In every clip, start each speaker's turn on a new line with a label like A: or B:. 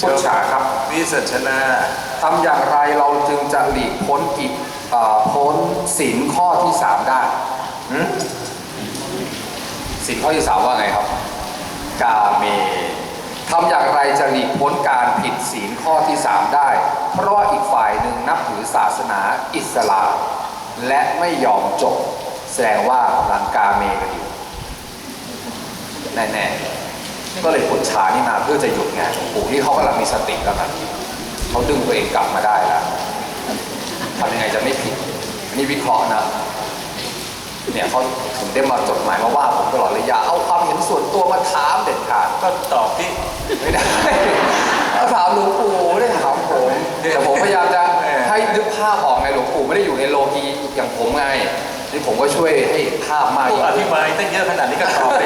A: พุทธฉาครับ
B: วิสัชนา
A: ทำอย่างไรเราจึงจะหลีกพ้นกิจเอ่อพ้นศีลข้อที่สามได้หืมศีลข้อที่สามว่าไงครับ กาเมทำอย่างไรจะหลีกพ้นการผิดศีลข้อที่สามได้ เพราะว่าอีกฝ่ายหนึ่งนับถือศาสนาอิสลามและไม่ยอมจบ แสดงว่ากำลังกาเมกันอยู่แน่ๆ ก็เลยผลชานี่มาเพื่อจะหยุดไงหลวงปู่ที่เขากำลังมีสติแล้วนะเขาดึงตัวเองกลับมาได้แล้วทำยังไงจะไม่ผิดอันนี่วิเคราะห์นะเนี่ยเขาถึงได้มาจดหมายมาว่าผมตลอดเลยอย่าเอาความเห็นส่วนตัวมาถามเด็ดขาด
B: ก็ตอบที่
A: ไม่ได้เขาถามหลวงปู่ไม่ได้ถามผมแต่ผมพยายามจะให้นึกภาพออกไงหลวงปู่ไม่ได้อยู่ในโลกีอย่างผมไงนี่ผมก็ช่วยให้ภาพมาก
B: อธิบายตั้งเยอะขนาดนี้ก็ตอบไป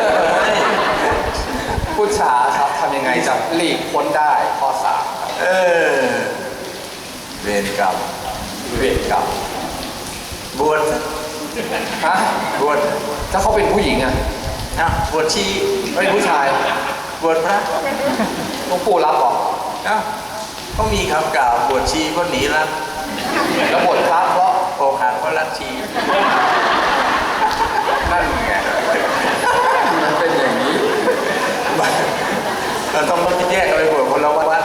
A: พูดช้าครับทำยังไงจะหลีกพ้นได้ข้อสามครับ
B: เออ เวรกรรม
A: เวรกรรม
B: บวช
A: ฮะ
B: บวช
A: ถ้าเขาเป็นผู้หญิงอะ
B: อะบวชชี
A: เป็นผู้ชาย
B: บวชพระ
A: หลวงปู่รับเหรอ
B: อะเขามีคำกล่าวบวชชีเพราะหนีรัก
A: แล้วบทพระเพราะ
B: อกหักเพราะรักชี
A: นั่นไงมันเป็นอย่างนี้
B: เราต้องแยกกันไปบวชคนละวัด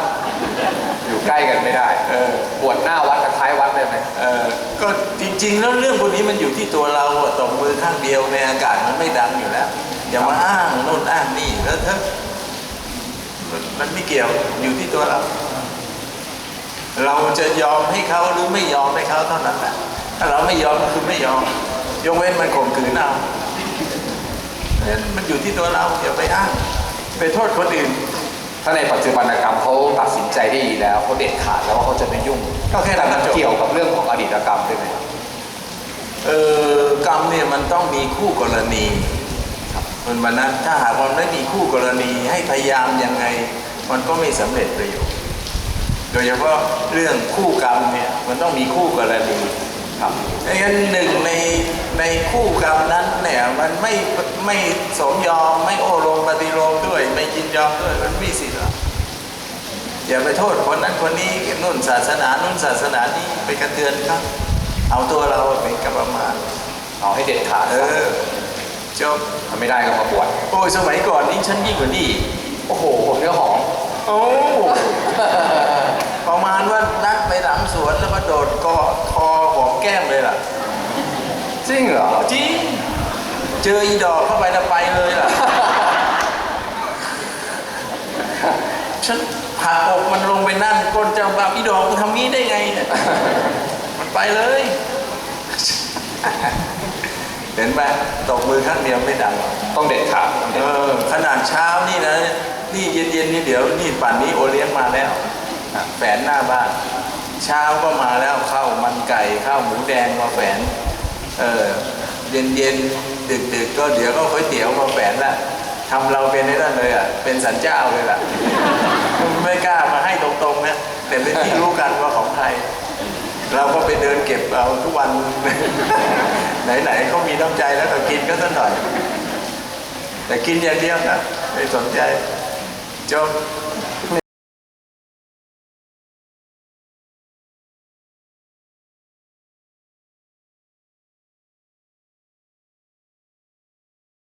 A: อยู่ใกล้กันไม่ได้
B: เออ
A: บวชหน้าวัดกับท้ายวัดได้ไหม
B: เออก็จริงๆแล้วเรื่องพวกนี้มันอยู่ที่ตัวเราตบมือข้างเดียวในอากาศมันไม่ดังอยู่แล้วอย่ามาอ้างโน่นอ้างนี่แล้วถ้ามันมันไม่เกี่ยวอยู่ที่ตัวเรา เราจะยอมให้เขาหรือไม่ยอมให้เขาเท่านั้นแหละถ้าเราไม่ยอมก็คือไม่ยอม ยกเว้นมันข่มขืนเอาเพราะฉะนั้นมันอยู่ที่ตัวเราอย่าไปอ้าง ไปโทษคนอื่น
A: ถ้าในปัจจุบันกรรมเขาตัดสินใจได้ดีแล้วเขาเด็ดขาดแล้วว่าเขาจะไม่ยุ่ง
B: ก็แค่นั้น
A: แต่มันเกี่ยวกับเรื่องของอดีตกรรมด้ไหม
B: เออกรรมเนี่ยมันต้องมีคู่กรณีมันวันนั้นถ้าหากมันไม่มีคู่กรณีให้พยายามยังไง มันก็ไม่สำเร็จประโยชน์ โดยเฉพาะเรื่องคู่กรรมเนี่ยมันต้องมีคู่กรณี ครับดังนั้นหนึ่งในในคู่กรรมนั้นเนี่ยมันไม่ไม่สมยอมไม่โอ้โรงปฏิโลมด้วย ไม่ยินยอมด้วยมันไม่มีสิทธิ์หรอกอย่าไปโทษคนนั้นคนนี้นุ่นศาสนานุ่นศาสนานี้ไปกระเทือนเขาเอาตัวเราเป็นกรรมมา
A: เอาให้เด็ดขาด
B: เออจบ
A: ทำไม่ได้ก็มาบวช
B: โอ้ยสมัยก่อนนี่ฉันยิ่งกว่านี่
A: โอ้โหผมเนื้อหอม
B: โอ้ประมาณว่านัดไปหลังสวนแล้วก็โดดกอคอหอมแก้มเลยล่ะ
A: จริงเหรอ
B: จริง เจออีดอกเข้าไปแล้วไปเลยล่ะฉันผ่าอกมันลงไปนั่นก้นเจ้าบ่าวอีดอกมันทำงี้ได้ไงเนี่ยมันไปเลยเห็นไหมตบมือข้างเดียวไม่ดังหรอก
A: ต้องเด็ดขาดต้องเด็
B: เอ
A: ด
B: อขนาดเช้านี่นะ นี่เย็นๆนี่เดี๋ยวนี่ป่านนี้โอเลี้ยงมาแล้วอะแฝนหน้าบ้าน เช้าก็มาแล้วข้าวมันไก่ข้าวหมูแดงมาแฝนเออเย็นๆ ดึกๆก็เดี๋ยวก็ก๋วยเตี๋ยวมาแฝนละทำเราเป็นไอ้นั่นเลยอะ เป็นสันเจ้าเลยล่ะ ไม่กล้ามาให้ตรงๆนะแต่เป็นที่รู้กันว่าของใคร เราก็ไปเดินเก็บเอาทุกวัน ไหนๆเขามีน้ำใจแล้วก็กินก็สักหน่อย แต่กินอย่างเดียวนะไม่สนใจจบ